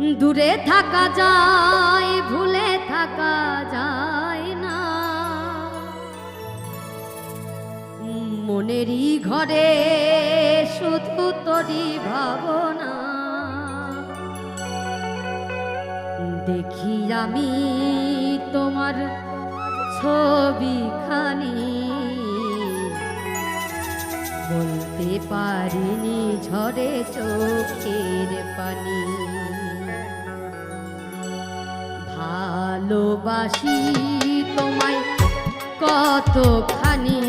দূরে থাকা যায়, ভুলে থাকা যায় না। মনেরই ঘরে শুধু তোরই ভাবনা। দেখি আমি তোমার ছবিখানি। বলতে পারিনি ঝরে চোখের পানি। ভালোবাসি তোমায় কতখানি?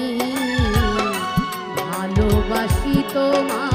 ভালোবাসি তোমায়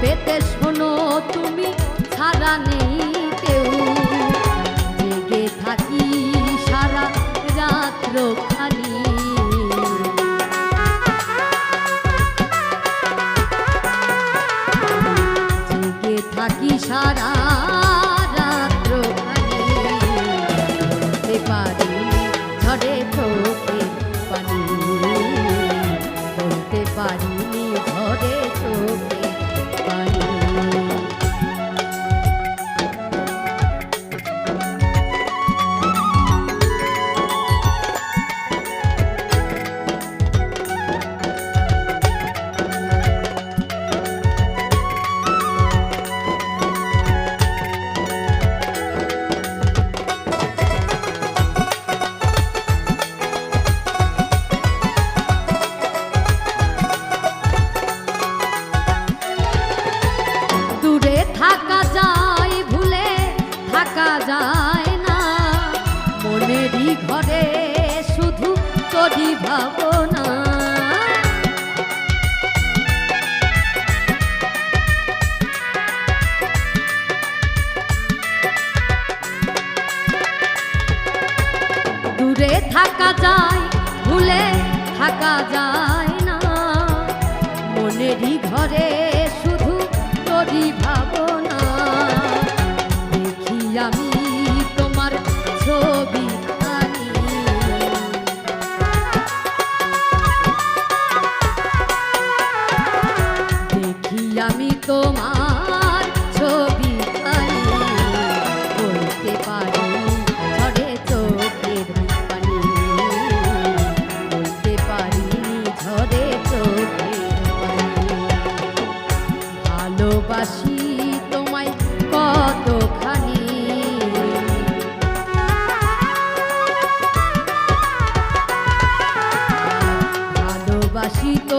পেতে শোনো তুমি ছাড়া নেই কেউ। জেগে থাকি সারা রাত্র খানি। জেগে থাকি সারা রাত্র বলতে পারি ভাবনা দূরে থাকা যায় ভুলে থাকা যায় না। মনেরই ঘরে শুধু তোরই ভাব। তোমার ছবি বলতে পারি ঝড়ে চোখের পানি। বলতে পারি ঝড়ে চোখের পানি। ভালোবাসি ভালোবাসি তো